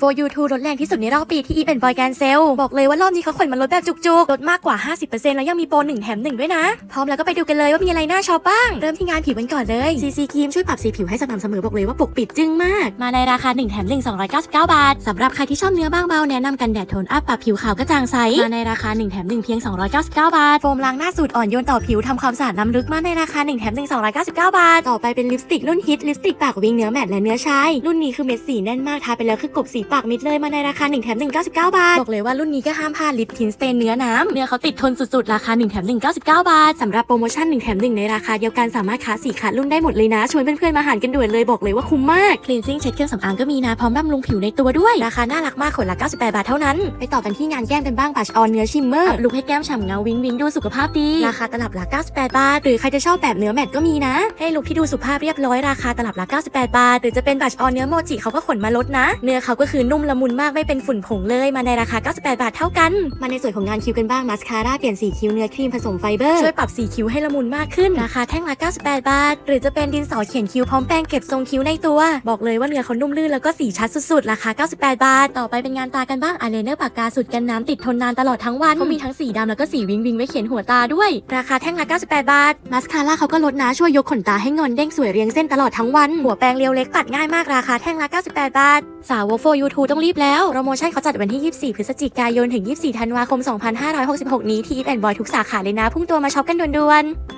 for you 2ลดแรงที่สุดในรอบปีที่ e เป็นบอยแกนเซลบอกเลยว่ารอบนี้เขาขนมาลดแบบจุกๆ ลดมากกว่า 50%แล้วยังมีโปร1แถม1 ด้วยนะ พร้อมแล้วก็ไปดูกันเลยว่ามีอะไรน่าช็อปบ้าง เริ่มที่งานผิวกันก่อนเลย CC ครีมช่วยปรับสีผิวให้สม่ำเสมอบอกเลยว่าปกปิดจึ้งมาก มาในราคา1แถม1 299 บาทสำหรับใครที่ชอบเนื้อบางเบาแนะนำกันแดดโทนอัพปรับผิวขาวกระจ่างใสมาในราคา1แถม1เพียง 299 บาทโฟมล้างหน้าสูตรอ่อนโยนต่อผิวทำความสะอาดล้ำลึกมาในราคา1แถม1 299 บาท ต่อไปเป็นลิปสติกรุ่นฮิตลิปสติกปากวิงเนื้อแมตต์และเนื้อชายรุ่นนี้คือเม็ดสีแน่นมากทาไปแล้วคือกลบสีปากมิดเลยมาในราคา 1 แถม 1 99 บาท บอกเลยว่ารุ่นนี้ก็ห้ามพลาดลิปทินสเตนเนื้อน้ำเนื้อเขาติดทนสุดๆ ราคา 1 แถม 1 99 บาทสำหรับโปรโมชั่น 1 แถม 1 ในราคาเดียวกันสามารถค้าสีขาดรุ่นได้หมดเลยนะ ชวนเพื่อนๆมาหารกันด่วนเลยบอกเลยว่าคุ้มมาก cleansing เช็ดเครื่องสำอางก็มีนะพร้อมบำรุงผิวในตัวด้วยราคาน่ารักมากขวดละ98 บาทเท่านั้น ไปต่อกันที่งานแก้มกันบ้างบัชออนเนื้อชิมเมอร์ลุกให้แก้มฉ่ำเงาวิงวิงดูสุขภาพดีราคาตลับละ98 บาท หรือใครจะชอบแบบเนื้อแมตต์ก็มีนะ ให้ลุกที่ดูสุภาพเรียบร้อยราคาตลับละ98 บาท หรือจะเป็นบัชออนเนื้อโมจิเขาก็ขนมาลดนะ เนื้อเขาก็คือนุ่มละมุนมากไม่เป็นฝุ่นผงเลย มาในราคา 98 บาทเท่ากัน มาในส่วนของงานคิ้วกันบ้างมาสคาร่าเปลี่ยนสีคิ้วเนื้อครีมผสมไฟเบอร์ช่วยปรับสีคิ้วให้ละมุนมากขึ้นราคาแท่งละ 98 บาท หรือจะเป็นดินสอเขียนคิ้วพร้อมแป้งเก็บทรงคิ้วในตัว บอกเลยว่าเนื้อเขานุ่มลื่นแล้วก็สีชัดสุดๆ ราคา 98 บาท ต่อไปเป็นงานตากันบ้างอายไลเนอร์ปากกาสุดกันน้ำติดทนนานตลอดทั้งวันเขามีทั้งสีดำแล้วก็สีวิงวิงไว้เขียนหัวตาด้วย ราคาแท่งละ 98 บาทมาสคาร่าเขาก็ลดนะช่วยยกขนตาให้งอนเด้งสวยเรียงเส้นตลอดทั้งวันหัวแปรงเรียวเล็กปัดง่ายมากราคาแท่งละ 98 บาท สาวโฟยูทูต้องรีบแล้ว โปรโมชั่นเขาจัดวันที่ 24 พฤศจิกายน ถึง 24 ธันวาคม 2566 นี้ที่อีฟแอนด์บอยทุกสาขาเลยนะ พุ่งตัวมาช็อปกันด่วนๆ